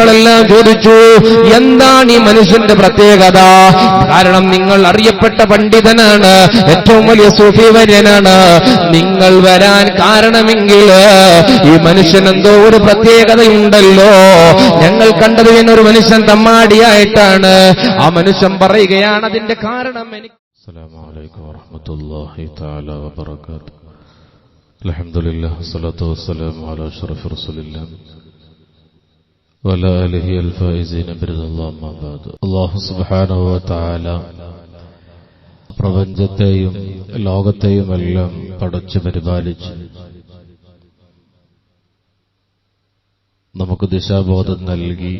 നിങ്ങളെല്ലാം ചോദിച്ചു എന്താണ് ഈ മനുഷ്യന്റെ പ്രത്യേകത? കാരണം നിങ്ങൾ അറിയപ്പെട്ട പണ്ഡിതനാണ് ഏറ്റവും വലിയ സൂഫി വര്യനാണ്. നിങ്ങൾ വരാൻ കാരണമെങ്കിൽ ഈ മനുഷ്യൻ എന്തോ ഒരു പ്രത്യേകതയുണ്ടല്ലോ. ഞങ്ങൾ കണ്ടത് എന്നൊരു മനുഷ്യൻ തമ്മാടിയായിട്ടാണ്. ആ മനുഷ്യൻ പറയുകയാണ് അതിന്റെ കാരണം എനിക്ക് അസ്സലാമലൈക്കും വറഹമത്തല്ലാഹി തആല വബറകാതുഹു. അൽഹംദുലില്ലാഹി വസ്സലാത്തു വസ്സലാമു അലാ അഷ്റഫി റസൂലില്ലാഹി. وعلى آله الفائزين برضا الله ما بعد الله سبحانه وتعالى പ്രപഞ്ചത്തെയും ലോകത്തെയും എല്ലാം പടച്ചു പരിപാലിച്ച് നമുക്ക് ദിശാബോധം നൽകി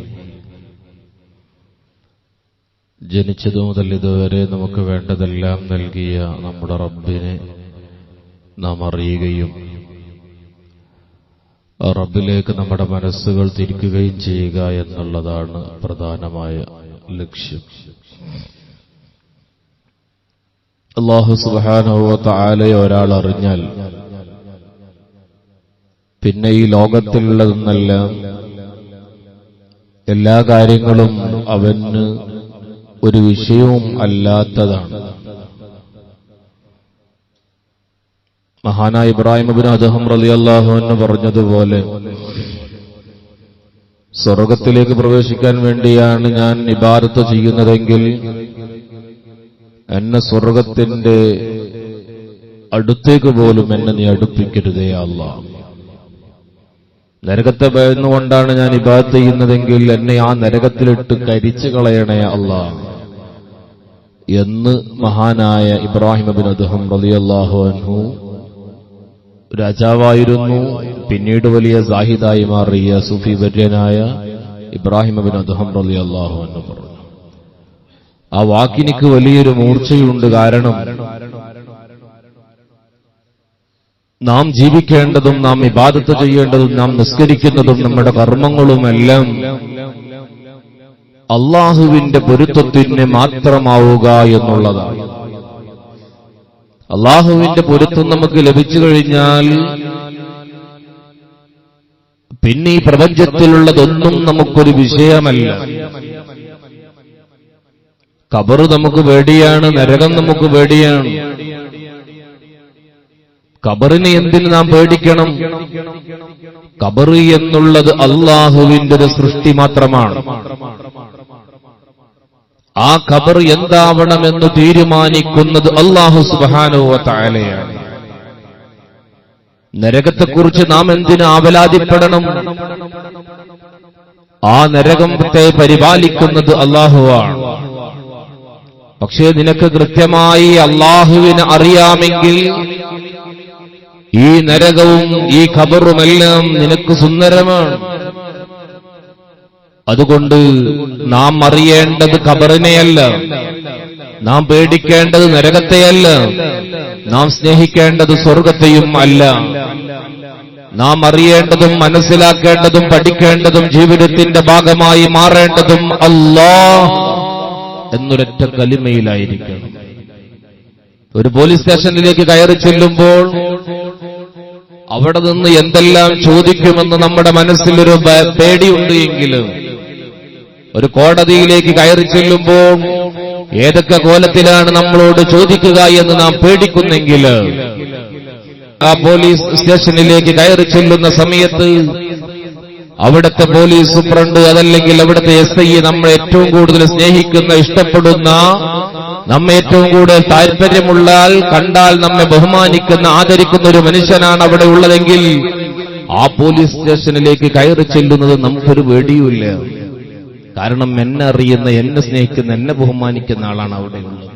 ജനിച്ചതു മുതൽ ഇതുവരെ നമുക്ക് വേണ്ടതെല്ലാം നൽകിയ നമ്മുടെ റബ്ബിനെ നാം അറിയുകയും ആ റബ്ബിലേക്ക് നമ്മുടെ മനസ്സുകൾ തിരിക്കുകയും ചെയ്യുക എന്നുള്ളതാണ് പ്രധാനമായ ലക്ഷ്യം. അള്ളാഹു സുബാനുവ താലയെ ഒരാൾ അറിഞ്ഞാൽ പിന്നെ ഈ ലോകത്തിലുള്ളതെന്നെല്ലാം എല്ലാ കാര്യങ്ങളും അവന് ഒരു വിഷയവും അല്ലാത്തതാണ്. മഹാനായ ഇബ്രാഹിം അബിൻ അദ്ദേഹം റലി അള്ളാഹു എന്ന് പറഞ്ഞതുപോലെ സ്വർഗത്തിലേക്ക് പ്രവേശിക്കാൻ വേണ്ടിയാണ് ഞാൻ ഇബാരത്ത് ചെയ്യുന്നതെങ്കിൽ എന്നെ സ്വർഗത്തിന്റെ അടുത്തേക്ക് പോലും എന്നെ നീ അടുപ്പിക്കരുതേ അല്ല. നരകത്തെ ഭയന്നുകൊണ്ടാണ് ഞാൻ ഇബാദത്ത് ചെയ്യുന്നതെങ്കിൽ എന്നെ ആ നരകത്തിലിട്ട് കരിച്ചു കളയണേ അല്ല. എന്ന് മഹാനായ ഇബ്രാഹിം അബിൻ അദ്ഹം റളിയല്ലാഹു അൻഹു രാജാവായിരുന്നു. പിന്നീട് വലിയ സാഹിദായി മാറിയ സുഫി വര്യനായ ഇബ്രാഹിം അബിൻ അദ്ദേഹം റലി അള്ളാഹു എന്ന് പറഞ്ഞു. ആ വാക്കിനിക്ക് വലിയൊരു മൂർച്ചയുണ്ട് കാരണം നാം ജീവിക്കേണ്ടതും നാം ഇബാദത്ത് ചെയ്യേണ്ടതും നാം നിസ്കരിക്കുന്നതും നമ്മുടെ കർമ്മങ്ങളുമെല്ലാം അള്ളാഹുവിന്റെ പൊരുത്തത്തിന് മാത്രമാവുക എന്നുള്ളതാണ്. അള്ളാഹുവിന്റെ പൊരുത്തം നമുക്ക് ലഭിച്ചു കഴിഞ്ഞാൽ പിന്നെ ഈ പ്രപഞ്ചത്തിലുള്ളതൊന്നും നമുക്കൊരു വിഷയമല്ല. കബറ് നമുക്ക് പേടിയാണ് നരകം നമുക്ക് പേടിയാണ്. കബറിനെ എന്തിന് നാം പേടിക്കണം? കബറ് എന്നുള്ളത് അള്ളാഹുവിന്റെ ഒരു സൃഷ്ടി മാത്രമാണ്. ആ ഖബർ എന്താവണമെന്ന് തീരുമാനിക്കുന്നത് അള്ളാഹു സുബാനുവ താലയാണ് നരകത്തെക്കുറിച്ച് നാം എന്തിന് ആവലാതിപ്പെടണം? ആ നരകത്തെ പരിപാലിക്കുന്നത് അള്ളാഹുവാണ് പക്ഷേ നിനക്ക് കൃത്യമായി അള്ളാഹുവിന് അറിയാമെങ്കിൽ ഈ നരകവും ഈ ഖബറുമെല്ലാം നിനക്ക് സുന്ദരമാണ്. അതുകൊണ്ട് നാം അറിയേണ്ടത് ഖബറിനെയല്ല. നാം പേടിക്കേണ്ടത് നരകത്തെയല്ല. നാം സ്നേഹിക്കേണ്ടത് സ്വർഗത്തെയും അല്ല. നാം അറിയേണ്ടതും മനസ്സിലാക്കേണ്ടതും പഠിക്കേണ്ടതും ജീവിതത്തിന്റെ ഭാഗമായി മാറേണ്ടതും അല്ലാ എന്നൊരൊറ്റ കലിമയിലായിരിക്കണം. ഒരു പോലീസ് സ്റ്റേഷനിലേക്ക് കയറി ചെല്ലുമ്പോൾ അവിടെ നിന്ന് എന്തെല്ലാം ചോദിക്കുമെന്ന് നമ്മുടെ മനസ്സിലൊരു പേടിയുണ്ട് എങ്കിലും ഒരു കോടതിയിലേക്ക് കയറി ചെല്ലുമ്പോൾ ഏതൊക്കെ കോലത്തിലാണ് നമ്മളോട് ചോദിക്കുക എന്ന് നാം പേടിക്കുന്നെങ്കിൽ ആ പോലീസ് സ്റ്റേഷനിലേക്ക് കയറി ചെല്ലുന്ന സമയത്ത് അവിടുത്തെ പോലീസ് സൂപ്രണ്ട് അതല്ലെങ്കിൽ അവിടുത്തെ എസ് ഐ നമ്മളെ ഏറ്റവും കൂടുതൽ സ്നേഹിക്കുന്ന ഇഷ്ടപ്പെടുന്ന നമ്മെ ഏറ്റവും കൂടുതൽ താല്പര്യമുള്ള കണ്ടാൽ നമ്മെ ബഹുമാനിക്കുന്ന ആദരിക്കുന്ന ഒരു മനുഷ്യനാണ് അവിടെ ഉള്ളതെങ്കിൽ ആ പോലീസ് സ്റ്റേഷനിലേക്ക് കയറി ചെല്ലുന്നത് നമുക്കൊരു പേടിയുമില്ല. കാരണം എന്നെ അറിയുന്ന എന്നെ സ്നേഹിക്കുന്ന എന്നെ ബഹുമാനിക്കുന്ന ആളാണ് അവിടെ ഉള്ളത്.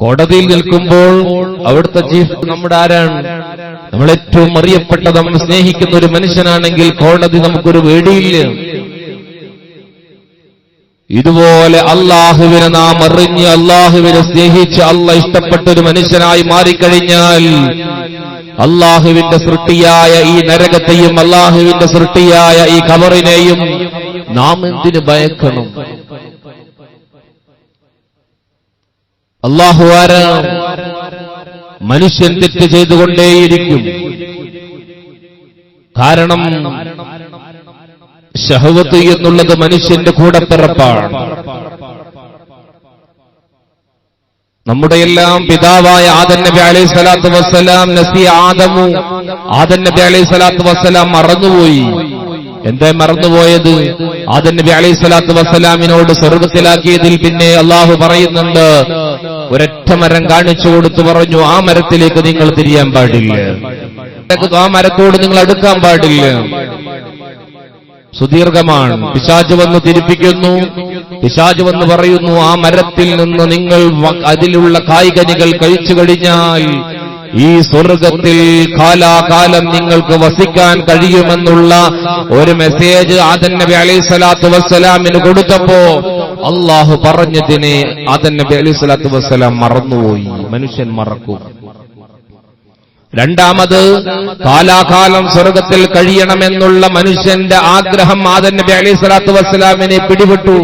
കോടതിയിൽ നിൽക്കുമ്പോൾ അവിടുത്തെ ചീഫ് നമ്മുടെ ആരാണ്? നമ്മൾ ഏറ്റവും അറിയപ്പെട്ട നമ്മൾ സ്നേഹിക്കുന്ന ഒരു മനുഷ്യനാണെങ്കിൽ കോടതി നമുക്കൊരു വേടിയില്ല. ഇതുപോലെ അള്ളാഹുവിനെ നാം അറിഞ്ഞ് അള്ളാഹുവിനെ സ്നേഹിച്ച് അള്ള ഇഷ്ടപ്പെട്ട ഒരു മനുഷ്യനായി മാറിക്കഴിഞ്ഞാൽ അള്ളാഹുവിന്റെ സൃഷ്ടിയായ ഈ നരകത്തെയും അള്ളാഹുവിന്റെ സൃഷ്ടിയായ ഈ കവറിനെയും നാം എന്തിന് ഭയക്കണം? അള്ളാഹു ആര? മനുഷ്യൻ തെറ്റ് ചെയ്തുകൊണ്ടേയിരിക്കും. കാരണം ഷഹവത്ത് എന്നുള്ളത് മനുഷ്യന്റെ കൂടപ്പിറപ്പാണ്. നമ്മുടെ എല്ലാം പിതാവായ ആദൻ നബി അലൈഹി സ്വലാത്തു വസ്സലാം നസി ആദമു. ആദൻ നബി അലൈഹി സ്വലാത്തു വസ്സലാം മറന്നുപോയി. എന്താ മറന്നുപോയത്? ആദൻ നബി അലൈഹി സ്വലാത്തു വസ്സലാമിനോട് സ്വർഗത്തിലാക്കിയതിൽ പിന്നെ അള്ളാഹു പറയുന്നുണ്ട് ഒരൊറ്റ മരം കാണിച്ചു കൊടുത്തു പറഞ്ഞു ആ മരത്തിലേക്ക് നിങ്ങൾ തിരിയാൻ പാടില്ല. ആ മരത്തോട് നിങ്ങൾ അടുക്കാൻ പാടില്ല. സുദീർഘമാണ്. പിശാജ് വന്ന് തിരിപ്പിക്കുന്നു. പിശാജ് വന്ന് പറയുന്നു ആ മരത്തിൽ നിന്ന് നിങ്ങൾ അതിലുള്ള കായ്കനികൾ കഴിച്ചു കഴിഞ്ഞാൽ ഈ സ്വർഗത്തിൽ കാലാകാലം നിങ്ങൾക്ക് വസിക്കാൻ കഴിയുമെന്നുള്ള ഒരു മെസ്സേജ് ആദൻ നബി അലൈഹി സ്വലാത്തു വസ്സലാമിന് കൊടുത്തപ്പോ അള്ളാഹു പറഞ്ഞതിനെ ആദൻ നബി അലൈഹി സ്വലാത്തു വസ്സലാം മറന്നുപോയി. മനുഷ്യൻ മറക്കും. രണ്ടാമത് കാലാകാലം സ്വർഗത്തിൽ കഴിയണമെന്നുള്ള മനുഷ്യന്റെ ആഗ്രഹം ആദൻ നബി അലൈഹി സ്വലാത്തു വസ്സലാമിനെ പിടിപെട്ടു.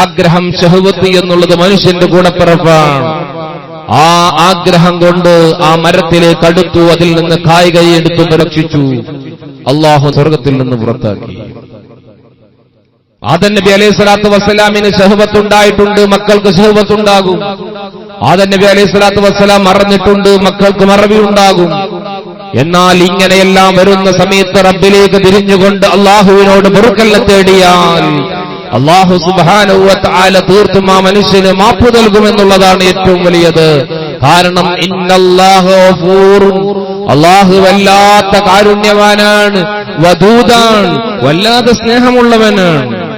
ആഗ്രഹം ഷഹുവത്ത് എന്നുള്ളത് മനുഷ്യന്റെ ഗുണപ്പിറപ്പാണ്. ആ ആഗ്രഹം കൊണ്ട് ആ മരത്തിലേക്ക് അടുത്തു അതിൽ നിന്ന് കായികയെ എടുത്തു രക്ഷിച്ചു അള്ളാഹു സ്വർഗത്തിൽ നിന്ന് പുറത്താക്കി. ആദൻ നബി അലൈഹി സ്വലാത്തു വസ്സലാമിന് ഷഹബത്തുണ്ടായിട്ടുണ്ട് മക്കൾക്ക് ഷഹബത്തുണ്ടാകും ആദൻ നബി അലൈഹി സ്വലാത്തു വസ്സലാം മറന്നിട്ടുണ്ട് മക്കൾക്ക് മറവി ഉണ്ടാകും. എന്നാൽ ഇങ്ങനെയെല്ലാം വരുന്ന സമയത്ത് റബ്ബിലേക്ക് തിരിഞ്ഞുകൊണ്ട് അള്ളാഹുവിനോട് പൊറുക്കല്ല തേടിയാൽ അള്ളാഹു സുബാനുവല തീർത്തും ആ മനുഷ്യന് മാപ്പ് നൽകുമെന്നുള്ളതാണ് ഏറ്റവും വലിയത്. കാരണം. അള്ളാഹു വല്ലാത്ത കാരുണ്യവാനാണ് വധൂതാണ് വല്ലാതെ സ്നേഹമുള്ളവനാണ്.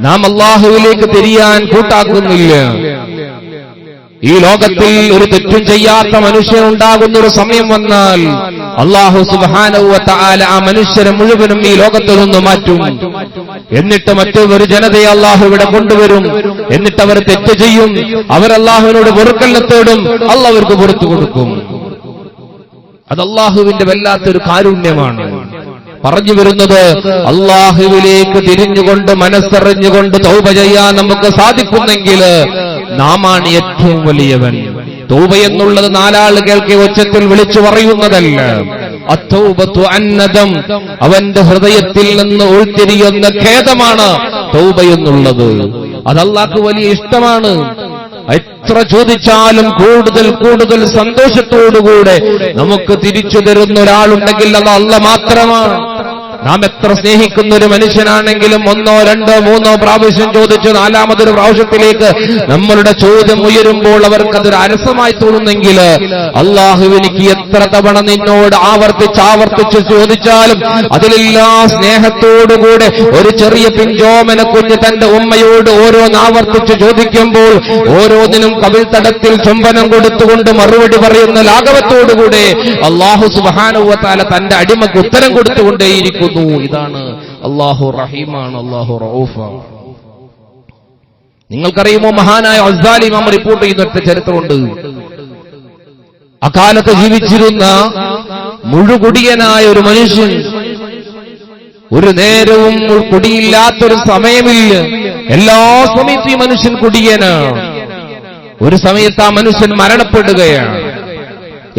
നാം അള്ളാഹുവിലേക്ക് തിരിയാൻ കൂട്ടാക്കുന്നില്ല. ഈ ലോകത്തിൽ ഒരു തെറ്റും ചെയ്യാത്ത മനുഷ്യൻ ഉണ്ടാകുന്ന ഒരു സമയം വന്നാൽ അള്ളാഹു സുബാനവത്ത ആ മനുഷ്യരെ മുഴുവനും ഈ ലോകത്തിൽ നിന്ന് മാറ്റും. എന്നിട്ട് മറ്റൊരു ജനതയെ അള്ളാഹു ഇവിടെ കൊണ്ടുവരും. എന്നിട്ട് അവർ തെറ്റ് ചെയ്യും. അവർ അള്ളാഹുവിനോട് അള്ളവർക്ക് പുറത്തു കൊടുക്കും. അത് അള്ളാഹുവിന്റെ വല്ലാത്തൊരു കാരുണ്യമാണ്. പറഞ്ഞു വരുന്നത് അള്ളാഹുവിലേക്ക് തിരിഞ്ഞുകൊണ്ട് മനസ്സറിഞ്ഞുകൊണ്ട് തൗബ ചെയ്യാൻ നമുക്ക് സാധിക്കുന്നെങ്കിൽ നാമാണ് ഏറ്റവും വലിയവൻ. തൗബ എന്നുള്ളത് നാലാൾ കേൾക്കെ ഉച്ചത്തിൽ വിളിച്ചു പറയുന്നതല്ല. അത്തൗബത്തു അന്നദം. അവന്റെ ഹൃദയത്തിൽ നിന്ന് ഉൾത്തിരിയുന്ന ഖേദമാണ് തൗബ എന്നുള്ളത്. അതല്ലാക്ക് വലിയ ഇഷ്ടമാണ്. എത്ര ചോദിച്ചാലും കൂടുതൽ കൂടുതൽ സന്തോഷത്തോടുകൂടെ നമുക്ക് തിരിച്ചു തരുന്ന ഒരാളുണ്ടെങ്കിൽ അത് അല്ല മാത്രമാണ്. നാം എത്ര സ്നേഹിക്കുന്ന ഒരു മനുഷ്യനാണെങ്കിലും ഒന്നോ രണ്ടോ മൂന്നോ പ്രാവശ്യം ചോദിച്ചു നാലാമതൊരു പ്രാവശ്യത്തിലേക്ക് നമ്മളുടെ ചോദ്യം ഉയരുമ്പോൾ അവർക്കതൊരു അരസമായി തോന്നുന്നെങ്കിൽ അള്ളാഹു എനിക്ക് എത്ര തവണ നിന്നോട് ആവർത്തിച്ച് ആവർത്തിച്ച് ചോദിച്ചാലും അതിലെല്ലാ സ്നേഹത്തോടുകൂടെ ഒരു ചെറിയ പിഞ്ചോമന കുഞ്ഞ് തന്റെ ഉമ്മയോട് ഓരോന്ന് ആവർത്തിച്ച് ചോദിക്കുമ്പോൾ ഓരോന്നിനും കവിൾത്തടത്തിൽ ചുംബനം കൊടുത്തുകൊണ്ട് മറുപടി പറയുന്ന ലാഘവത്തോടുകൂടെ അള്ളാഹു സുബാനുവത്താല തന്റെ അടിമക്ക് ഉത്തരം കൊടുത്തുകൊണ്ടേയിരിക്കുന്നു ഇതാണ് അള്ളാഹു റഹീമാണ് അള്ളാഹു റൌഫാണ് നിങ്ങൾക്കറിയുമോ മഹാനായ അസാലി മാം റിപ്പോർട്ട് ചെയ്യുന്ന ചരിത്രമുണ്ട്? അക്കാലത്ത് ജീവിച്ചിരുന്ന മുഴുകുടിയനായ ഒരു മനുഷ്യൻ ഒരു നേരവും കുടിയില്ലാത്തൊരു സമയമില്ല. എല്ലാ സമയത്തും ഈ മനുഷ്യൻ കുടിയനാണ്. ഒരു സമയത്ത് ആ മനുഷ്യൻ മരണപ്പെടുകയാണ്.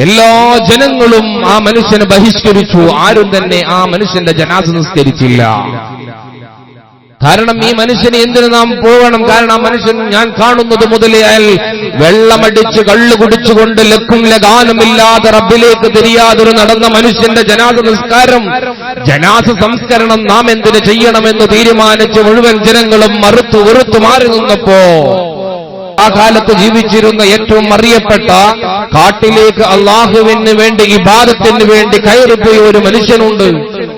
എല്ലാ ജനങ്ങളും ആ മനുഷ്യനെ ബഹിഷ്കരിച്ചു. ആരും തന്നെ ആ മനുഷ്യന്റെ ജനാസ നിസ്കരിച്ചില്ല. കാരണം ഈ മനുഷ്യന് എന്തിനു നാം പോകണം? കാരണം ആ മനുഷ്യൻ ഞാൻ കാണുന്നത് മുതലേ വെള്ളമടിച്ച് കള്ള് കുടിച്ചുകൊണ്ട് ലക്കും ലഗാനുമില്ലാതെ റബ്ബിലേക്ക് തിരിയാതൊരു നടന്ന മനുഷ്യന്റെ ജനാസ നിസ്കാരം ജനാസ സംസ്കരണം നാം എന്തിനു ചെയ്യണമെന്ന് തീരുമാനിച്ച് മുഴുവൻ ജനങ്ങളും മറുത്തു വെറുത്തു മാറി നിന്നപ്പോ ആ കാലത്ത് ജീവിച്ചിരുന്ന ഏറ്റവും അറിയപ്പെട്ട കാട്ടിലേക്ക് അള്ളാഹുവിന് വേണ്ടി ഇബാദത്തിന് വേണ്ടി കയറിപ്പോയ ഒരു മനുഷ്യനുണ്ട്.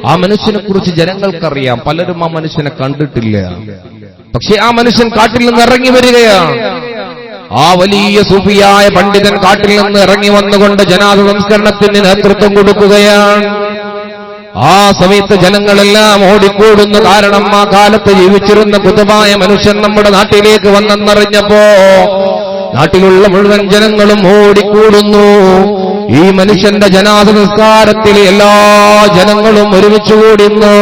ആ മനുഷ്യനെ കുറിച്ച് ജനങ്ങൾക്കറിയാം. പലരും ആ മനുഷ്യനെ കണ്ടിട്ടില്ല. പക്ഷെ ആ മനുഷ്യൻ കാട്ടിൽ നിന്ന് ഇറങ്ങി വരികയാണ്. ആ വലിയ സൂഫിയായ പണ്ഡിതൻ കാട്ടിൽ നിന്ന് ഇറങ്ങി വന്നുകൊണ്ട് ജനാദ സംസ്കരണത്തിന് നേതൃത്വം കൊടുക്കുകയാണ്. ആ സമയത്ത് ജനങ്ങളെല്ലാം ഓടിക്കൂടുന്ന കാരണം ആ കാലത്ത് ജീവിച്ചിരുന്ന കുതുമായ മനുഷ്യൻ നമ്മുടെ നാട്ടിലേക്ക് വന്നെന്നറിഞ്ഞപ്പോ നാട്ടിലുള്ള മുഴുവൻ ജനങ്ങളും ഓടിക്കൂടുന്നു. ഈ മനുഷ്യന്റെ ജനാസ നിസ്കാരത്തിൽ എല്ലാ ജനങ്ങളും ഒരുമിച്ച് കൂടുന്നു.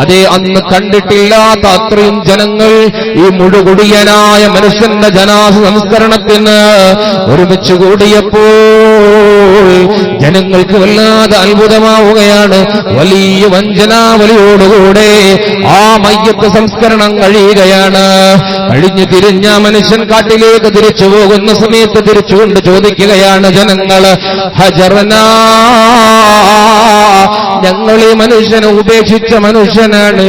അതേ അന്ന് കണ്ടിട്ടില്ലാത്ത അത്രയും ജനങ്ങൾ ഈ മുഴുകുടിയനായ മനുഷ്യന്റെ ജനാസ സംസ്കരണത്തിന് ഒരുമിച്ച് കൂടിയപ്പോൾ ജനങ്ങൾക്ക് വല്ലാതെ അത്ഭുതമാവുകയാണ്. വലിയ വഞ്ചനാവലിയോടുകൂടെ ആ മയ്യത്ത് സംസ്കരണം കഴിയുകയാണ്. കഴിഞ്ഞു തിരിഞ്ഞ മനുഷ്യൻ കാട്ടിലേക്ക് തിരിച്ചു പോകുന്ന സമയത്ത് തിരിച്ചുകൊണ്ട് ചോദിക്കുകയാണ് ജനങ്ങൾ ഹജറനാ ഞങ്ങൾ ഈ മനുഷ്യനെ ഉപേക്ഷിച്ച മനുഷ്യനാണ്.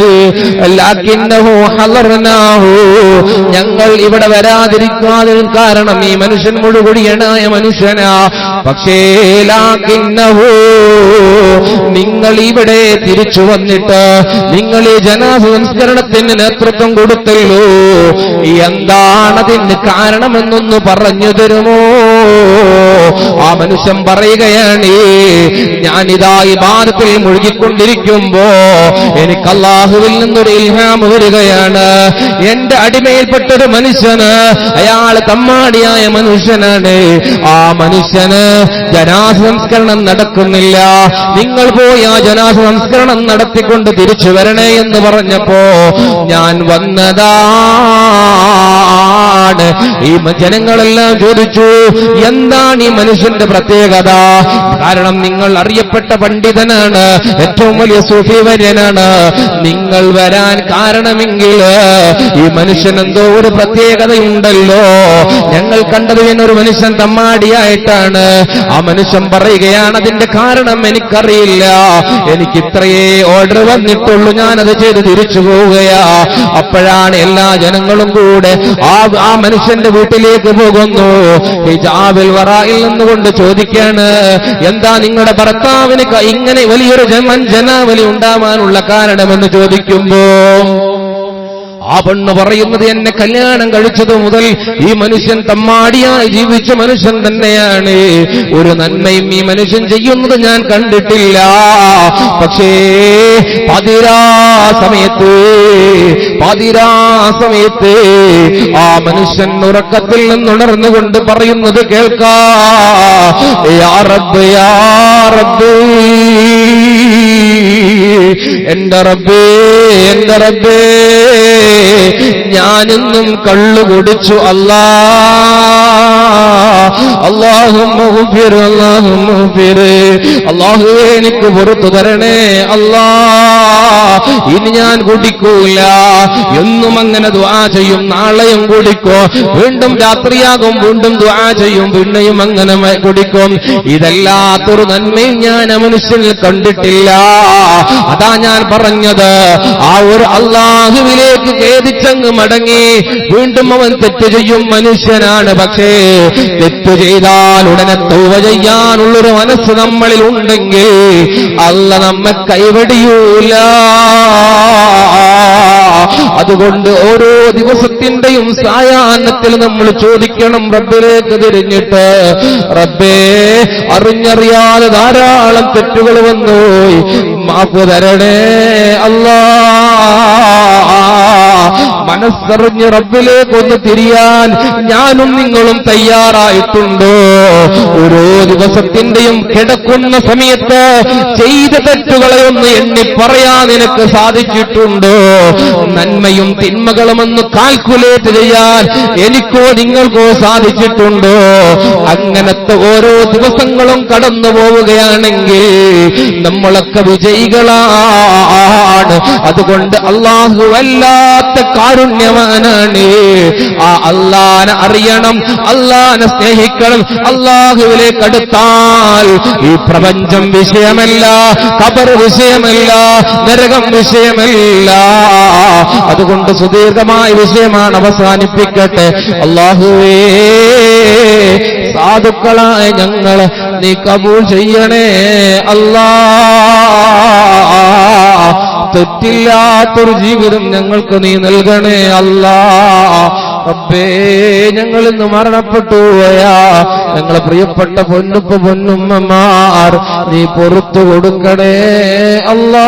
ഞങ്ങൾ ഇവിടെ വരാതിരിക്കാതെ കാരണം ഈ മനുഷ്യൻ മുഴുകുടിയനായ മനുഷ്യനാ. പക്ഷേ ലാക്കിന്നഹു നിങ്ങൾ ഇവിടെ തിരിച്ചു വന്നിട്ട് നിങ്ങൾ ഈ ജനാസ സംസ്കരണത്തിന് നേതൃത്വം കൊടുത്തല്ലോ. എന്താണതിന് കാരണമെന്നൊന്ന് പറഞ്ഞു തരുമോ? ആ മനുഷ്യൻ പറയുകയാണ് ഞാനിതാ ഈ ഭാരത്തിൽ മുഴുകിക്കൊണ്ടിരിക്കുമ്പോ എനിക്ക് അള്ളാഹുവിൽ നിന്നൊരു ഇൽഹാം വരികയാണ്. എന്റെ അടിമയിൽപ്പെട്ടൊരു മനുഷ്യന് അയാൾ തമ്മാടിയായ മനുഷ്യനാണ്. ആ മനുഷ്യന് ജനാസ സംസ്കരണം നടക്കുന്നില്ല നിങ്ങൾ പോയി ആ ജനാസ സംസ്കരണം നടത്തിക്കൊണ്ട് തിരിച്ചു വരണേ എന്ന് പറഞ്ഞപ്പോ ഞാൻ വന്നതാണ് ഈ ജനങ്ങളെല്ലാം ചോദിച്ചു എന്താണ് ഈ മനുഷ്യന്റെ പ്രത്യേകത? കാരണം നിങ്ങൾ അറിയപ്പെട്ട പണ്ഡിതനാണ് ഏറ്റവും വലിയ സുഫീവര്യനാണ്. നിങ്ങൾ വരാൻ കാരണമെങ്കിൽ ഈ മനുഷ്യൻ എന്തോ ഒരു പ്രത്യേകതയുണ്ടല്ലോ. ഞങ്ങൾ കണ്ടത് എന്നൊരു മനുഷ്യൻ തമ്മാടിയായിട്ടാണ്. ആ മനുഷ്യൻ പറയുകയാണ് അതിന്റെ കാരണം എനിക്കറിയില്ല. എനിക്ക് ഇത്രയേ ഓർഡർ വന്നിട്ടുള്ളൂ. ഞാനത് ചെയ്ത് തിരിച്ചു പോവുകയാ. അപ്പോഴാണ് എല്ലാ ജനങ്ങളും കൂടെ ആ മനുഷ്യന്റെ വീട്ടിലേക്ക് പോകുന്നു. ഹിജാബിൽ വറായിൽ നിന്നുകൊണ്ട് ചോദിക്കാണ് എന്താ നിങ്ങളുടെ ഭർത്താവിന് ഇങ്ങനെ വലിയൊരു ജമൻ ജനാവലി ഉണ്ടാവാനുള്ള കാരണമെന്ന് ചോദിക്കുമ്പോ ആ പെണ്ണ് പറയുന്നത് എന്നെ കല്യാണം കഴിച്ചത് മുതൽ ഈ മനുഷ്യൻ തമ്മാടിയായി ജീവിച്ച മനുഷ്യൻ തന്നെയാണ്. ഒരു നന്മയും ഈ മനുഷ്യൻ ചെയ്യുന്നത് ഞാൻ കണ്ടിട്ടില്ല. പക്ഷേ പതിരാ സമയത്ത് പതിരാ സമയത്ത് ആ മനുഷ്യൻ ഉറക്കത്തിൽ നിന്നുണർന്നുകൊണ്ട് പറയുന്നത് കേൾക്കാ. യാറബ് എന്റെ റബ്ബേ എന്റെ റബ്ബേ. ഞാനിന്നും കള്ളു കുടിച്ചു അല്ലാ. അള്ളാഹും അള്ളാഹുവേ എനിക്ക് പുറത്തു തരണേ അല്ലാ. ഇനി ഞാൻ കുടിക്കൂല. എന്നും അങ്ങനെ ദ്വാ ചെയ്യും നാളെയും കുടിക്കോ. വീണ്ടും രാത്രിയാകും വീണ്ടും ദ്വാ ചെയ്യും പിന്നെയും അങ്ങനെ കുടിക്കും. ഇതല്ലാത്തൊരു നന്മയും ഞാൻ മനുഷ്യനിൽ കണ്ടിട്ടില്ല. അതാ ഞാൻ പറഞ്ഞത്. ആ ഒരു അള്ളാഹുവിലേക്ക് ഖേദിച്ചങ്ങ് മടങ്ങി വീണ്ടും അവൻ തെറ്റ് ചെയ്യും മനുഷ്യനാണ്. പക്ഷേ തെറ്റ് ചെയ്താൽ ഉടനെ തൗവ ചെയ്യാനുള്ളൊരു മനസ്സ് നമ്മളിൽ ഉണ്ടെങ്കിൽ അല്ല നമ്മെ കൈവടിയൂല. അതുകൊണ്ട് ഓരോ ദിവസത്തിന്റെയും സായാഹ്നത്തിൽ നമ്മൾ ചോദിക്കണം റബ്ബിലേക്ക് തിരിഞ്ഞിട്ട് റബ്ബേ അറിഞ്ഞറിയാതെ ധാരാളം തെറ്റുകൾ വന്നു. മാപ്പ് തരണേ അല്ലാ. മനസ്സറിഞ്ഞ് റബ്ബിലേക്കൊന്ന് തിരിയാൻ ഞാനും നിങ്ങളും തയ്യാറായിട്ടുണ്ടോ. ഓരോ ദിവസത്തിന്റെയും കിടക്കുന്ന സമയത്ത് ചെയ്ത തെറ്റുകളെ ഒന്ന് എണ്ണി പറയാൻ നിനക്ക് സാധിച്ചിട്ടുണ്ടോ. നന്മയും തിന്മകളും ഒന്ന് കാൽക്കുലേറ്റ് ചെയ്യാൻ എനിക്കോ നിങ്ങൾക്കോ സാധിച്ചിട്ടുണ്ടോ? അങ്ങനത്തെ ഓരോ ദിവസങ്ങളും കടന്നു പോവുകയാണെങ്കിൽ നമ്മളൊക്കെ വിജയികളാണ്. അതുകൊണ്ട് അള്ളാഹു വല്ലാത്ത കാരുണ്യവാനാണ്. ആ അള്ളാനെ അറിയണം അള്ളാനെ സ്നേഹിക്കണം അള്ളാഹുവിലേക്ക് അടുത്താൽ ഈ പ്രപഞ്ചം വിഷയമല്ല കബർ വിഷയമല്ല നരകം വിഷയമല്ല. അതുകൊണ്ട് സുദീർഘമായ വിഷയമാണ് അവസാനിപ്പിക്കട്ടെ. അള്ളാഹുവേ സാധുക്കളായ ഞങ്ങൾ നീ കബൂൾ ചെയ്യണേ അല്ലാ. തെറ്റില്ലാത്തൊരു ജീവിതം ഞങ്ങൾക്ക് നീ നൽകണേ അല്ലാ. റബ്ബേ ഞങ്ങൾ ഇന്ന് മരണപ്പെട്ടു പോയാ. ഞങ്ങളെ പ്രിയപ്പെട്ട പൊന്നുപ്പ പൊന്നുമ്മമാർ നീ പുറത്തു കൊടുക്കണേ അല്ലാ.